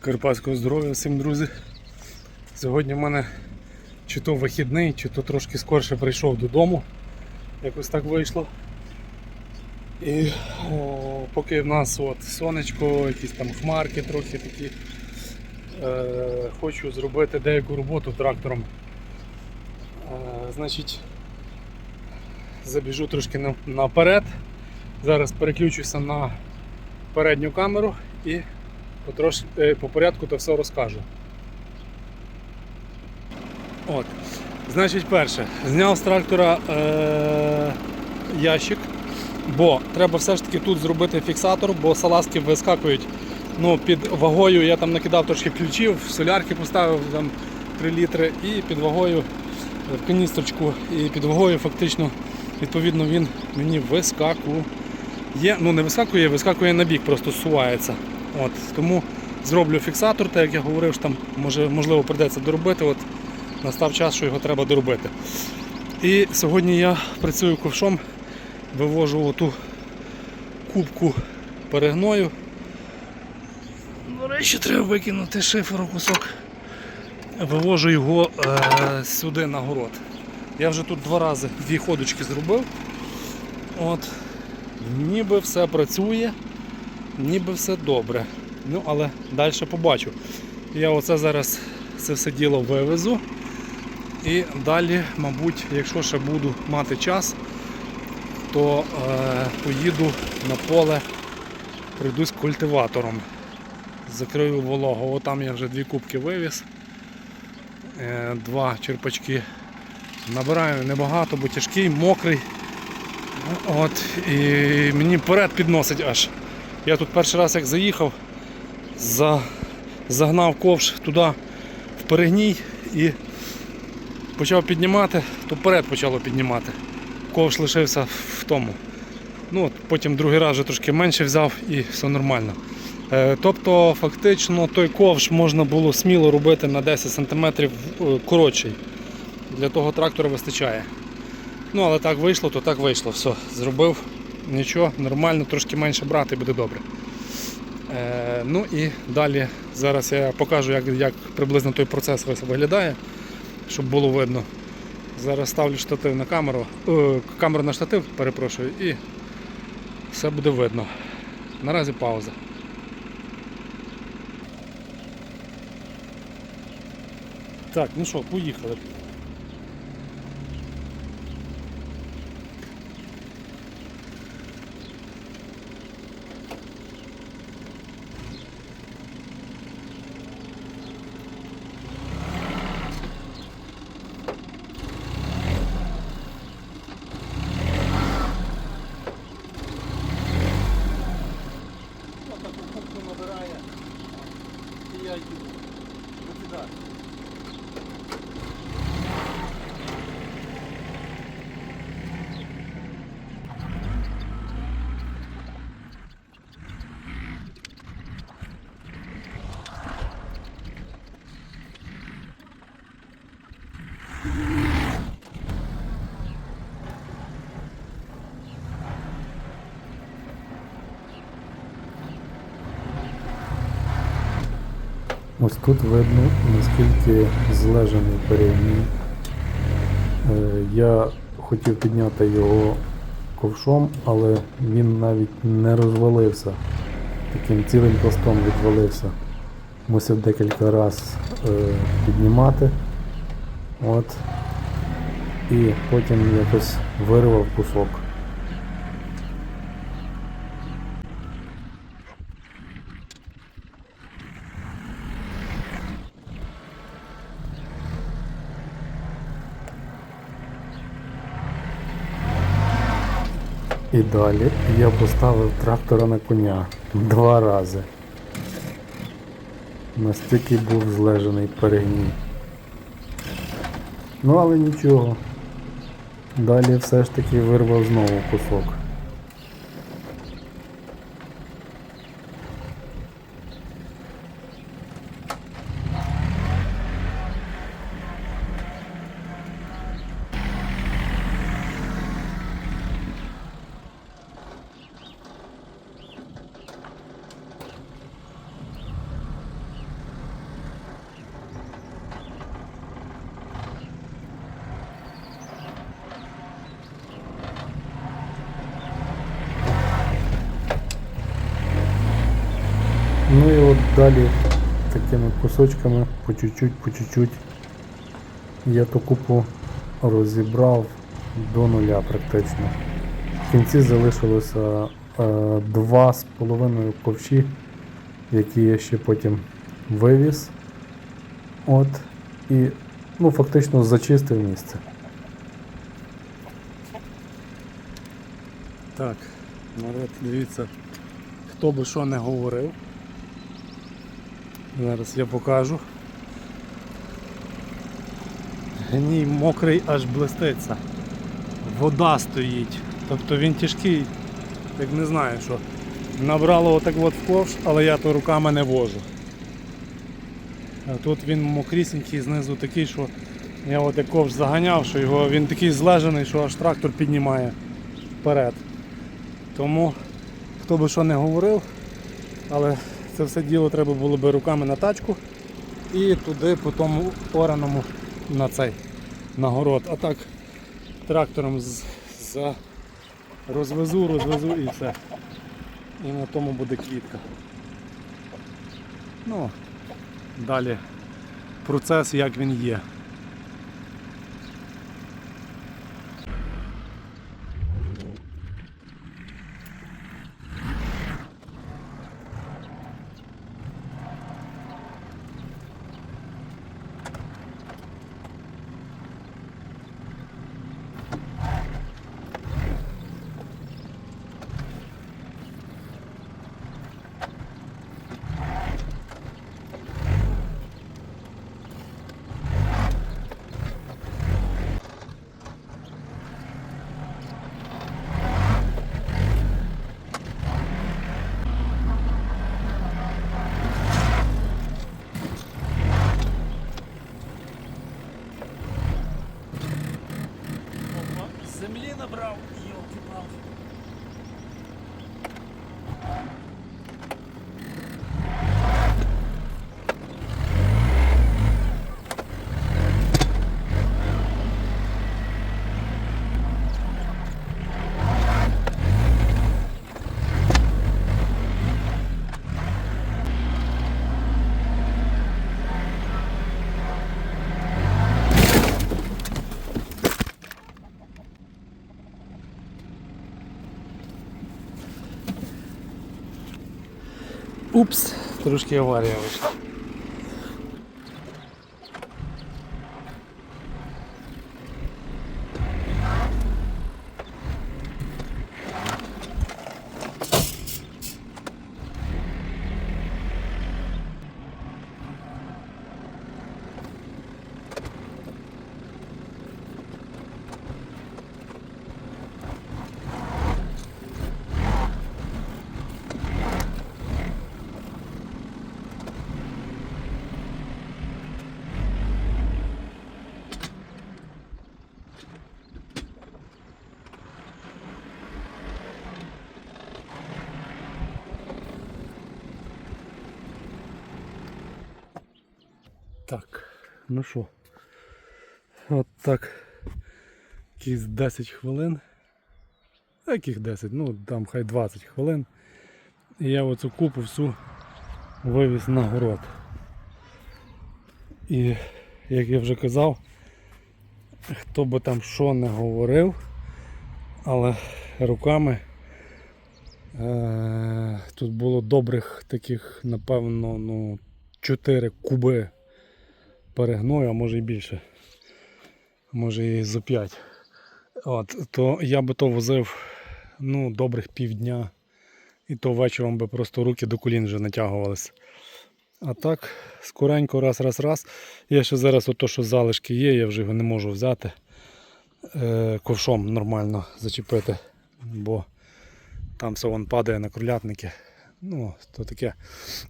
Карпатського здоров'я всім друзі. Сьогодні в мене чи то вихідний, чи то трошки скорше прийшов додому. Якось так вийшло. І о, поки в нас от сонечко, якісь там хмарки трохи такі. Е, хочу зробити деяку роботу трактором. Е, значить, забіжу трошки наперед. Зараз переключуся на передню камеру і потрош, е, по порядку то все розкажу. От. Значить, перше, зняв з трактора е- ящик, бо треба все ж таки тут зробити фіксатор, бо салазки вискакують ну, під вагою. Я там накидав трошки ключів, солярки поставив там 3 літри і під вагою в каністрочку, і під вагою фактично відповідно він мені вискакує. Ну не вискакує, вискакує на бік, просто сувається. От, тому зроблю фіксатор, так як я говорив, що там може, можливо прийдеться доробити. От настав час, що його треба доробити. І сьогодні я працюю ковшом, вивожу оту кубку перегною. До речі, треба викинути шиферу кусок. Вивожу його е, сюди на город. Я вже тут два рази дві ходочки зробив. От. Ніби все працює, ніби все добре. Ну, але далі побачу. Я оце зараз це все діло вивезу. І далі, мабуть, якщо ще буду мати час, то е, поїду на поле, прийдусь культиватором. Закрию вологу. Отам я вже дві кубки вивіз. Е, два черпачки набираю небагато, бо тяжкий, мокрий. От, і мені вперед підносить аж. Я тут перший раз як заїхав, за, загнав ковш туди в перегній і почав піднімати, то вперед почало піднімати. Ковш лишився в тому. Ну, от Потім другий раз вже трошки менше взяв і все нормально. Е, тобто, фактично, той ковш можна було сміло робити на 10 см коротший. Для того трактора вистачає. Ну, але так вийшло, то так вийшло. Все, зробив. Нічого, нормально, трошки менше брати буде добре. Е, ну і далі зараз я покажу, як, як приблизно той процес виглядає, щоб було видно. Зараз ставлю штатив на камеру, е, камеру на штатив, перепрошую, і все буде видно. Наразі пауза. Так, ну що, поїхали. І Ось тут видно, наскільки злежений перегній. Е, Я хотів підняти його ковшом, але він навіть не розвалився. Таким цілим пластом відвалився. Мусив декілька разів піднімати. От. І потім якось вирвав кусок. І далі я поставив трактора на коня два рази. Настільки був злежений перегній. Ну але нічого. Далі все ж таки вирвав знову кусок. Далі такими кусочками, по чуть-чуть, по чуть-чуть. Я ту купу розібрав до нуля практично. В кінці залишилося е, два з половиною ковші, які я ще потім вивіз. От. І ну, фактично зачистив місце. Так, народ, дивіться, хто би що не говорив. Зараз я покажу. Гній мокрий аж блиститься. Вода стоїть. Тобто він тяжкий, як не знаю що. Набрало отак от в ковш, але я то руками не вожу. А тут він мокрісінький знизу такий, що я от ковш заганяв, що його він такий злежений, що аж трактор піднімає вперед. Тому хто би що не говорив, але це все діло треба було би руками на тачку і туди по тому ораному на цей на город. А так трактором за розвезу, розвезу і все. І на тому буде квітка. Ну, далі процес як він є. Землі набрав, йолки-палки. Упс, трошки аварія вийшла. Ну що, от так, якісь 10 хвилин. Яких 10, ну там хай 20 хвилин. І я оцю купу всю вивіз на город. І як я вже казав, хто би там що не говорив, але руками е- тут було добрих таких, напевно, ну, 4 куби перегною, а може і більше. Може і за 5. От, то я би то возив ну, добрих півдня. І то вечором би просто руки до колін вже натягувалися. А так, скоренько, раз, раз, раз. Я ще зараз ото, що залишки є, я вже його не можу взяти. Е, ковшом нормально зачепити, бо там все вон падає на кролятники. Ну, то таке.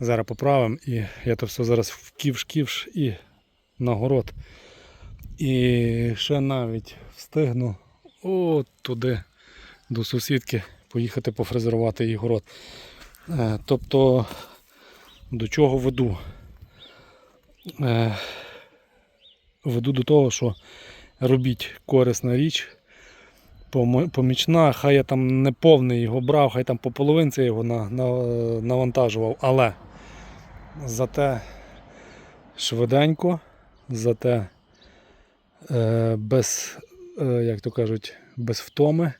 Зараз поправимо і я то все зараз в ківш-ківш і на город. І ще навіть встигну от туди до сусідки поїхати пофрезерувати її город. Е, Тобто до чого веду? Е, Веду до того, що робіть корисна річ, помічна, хай я там не повний його брав, хай там по половинці його на, на, навантажував, але Зате швиденько, зате е, без, е, як то кажуть, без втоми,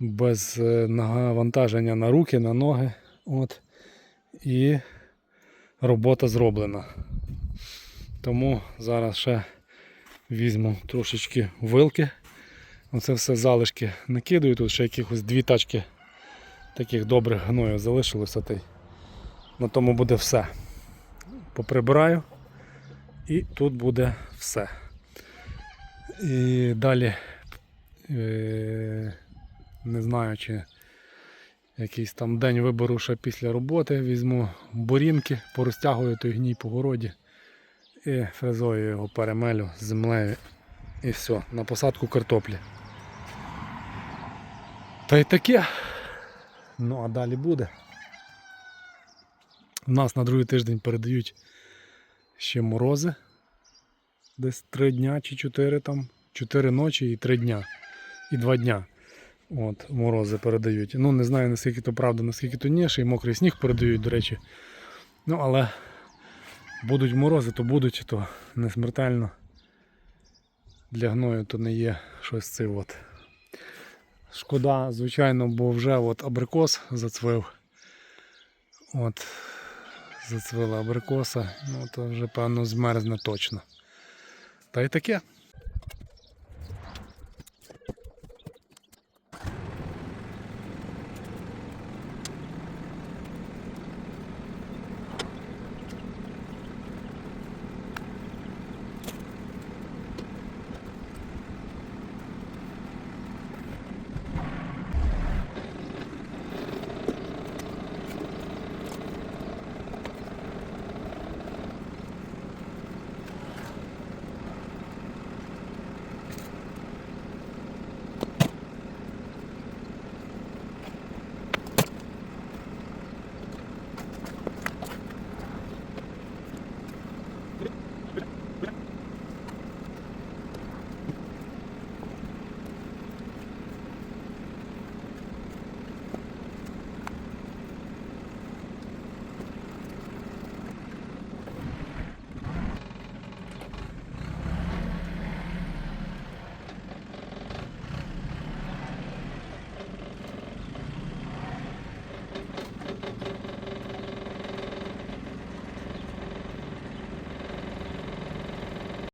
без е, навантаження на руки, на ноги. От. І робота зроблена. Тому зараз ще візьму трошечки вилки. Оце все залишки накидаю. Тут ще якихось дві тачки таких добрих гною залишилося. На тому буде все. Поприбираю і тут буде все. І далі е, не знаю, чи якийсь там день виберу ще після роботи, візьму бурінки, порозтягую той гній по городі і фрезою його перемелю з землею і все, на посадку картоплі. Та й таке. Ну а далі буде. У нас на другий тиждень передають ще морози. Десь 3 дня чи 4 там. 4 ночі і 3 дня. І 2 дня. От, морози передають. Ну, не знаю наскільки то правда, наскільки то ні, ще й мокрий сніг передають, до речі. Ну, але будуть морози, то будуть, то не смертельно. Для гною то не є щось це от. Шкода, звичайно, бо вже от абрикос зацвив. От, зацвила абрикоса, ну то вже певно змерзне точно. Та й таке.